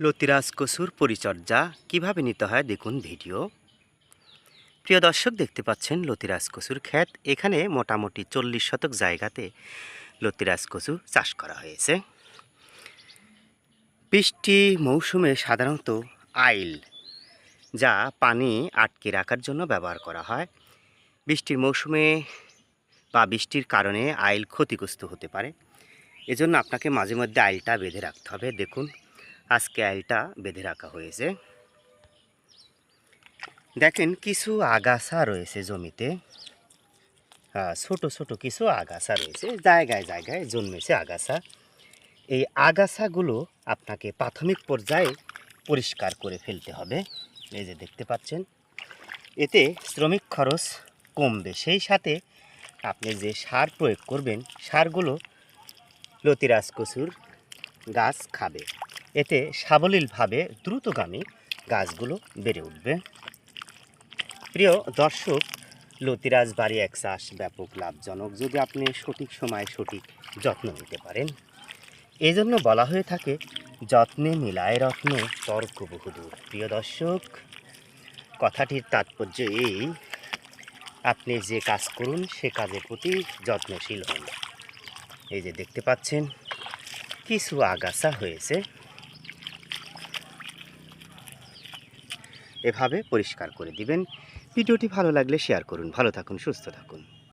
লতিরাজ কসুর পরিচর্যা কীভাবে নিতে হয় দেখুন ভিডিও। প্রিয় দর্শক, দেখতে পাচ্ছেন লতিরাজ কসুর ক্ষেত। এখানে মোটামুটি চল্লিশ শতক জায়গাতে লতিরাজ কচু চাষ করা হয়েছে। বৃষ্টি মৌসুমে সাধারণত আইল, যা পানি আটকে রাখার জন্য ব্যবহার করা হয়। বৃষ্টির মৌসুমে বা বৃষ্টির কারণে আইল ক্ষতিগ্রস্ত হতে পারে। এজন্য আপনাকে মাঝে মধ্যে আইলটা বেঁধে রাখতে হবে। দেখুন আজকে আইলটা বেঁধে রাখা হয়েছে। দেখেন, কিছু আগাছা রয়েছে জমিতে। হ্যাঁ ছোট ছোট কিছু আগাছা রয়েছে। জায়গায় জায়গায় জন্মেছে আগাছা। এই আগাছাগুলো আপনাকে প্রাথমিক পর্যায়ে পরিষ্কার করে ফেলতে হবে। এই যে দেখতে পাচ্ছেন, এতে শ্রমিক খরচ কমবে। সেই সাথে আপনি যে সার প্রয়োগ করবেন, সারগুলো লতিরাজ কচুর গাছ খাবে। এতে সাবলীলভাবে দ্রুতগামী গাছগুলো বেড়ে উঠবে। প্রিয় দর্শক, লতিরাজ বাড়ি এক চাষ ব্যাপক লাভজনক যদি আপনি সঠিক সময়ে সঠিক যত্ন নিতে পারেন। এই জন্য বলা হয়ে থাকে, যত্নে মিলায় রত্নে তর্ক বহুদূর প্রিয় দর্শক, কথাটির তাৎপর্য এই, আপনি যে কাজ করুন, সে কাজের প্রতি যত্নশীল হন। এই যে দেখতে পাচ্ছেন, কিছু আগাছা হয়েছে। এভাবে পরিষ্কার করে দিবেন। ভিডিওটি ভালো লাগলে শেয়ার করুন। ভালো থাকুন সুস্থ থাকুন।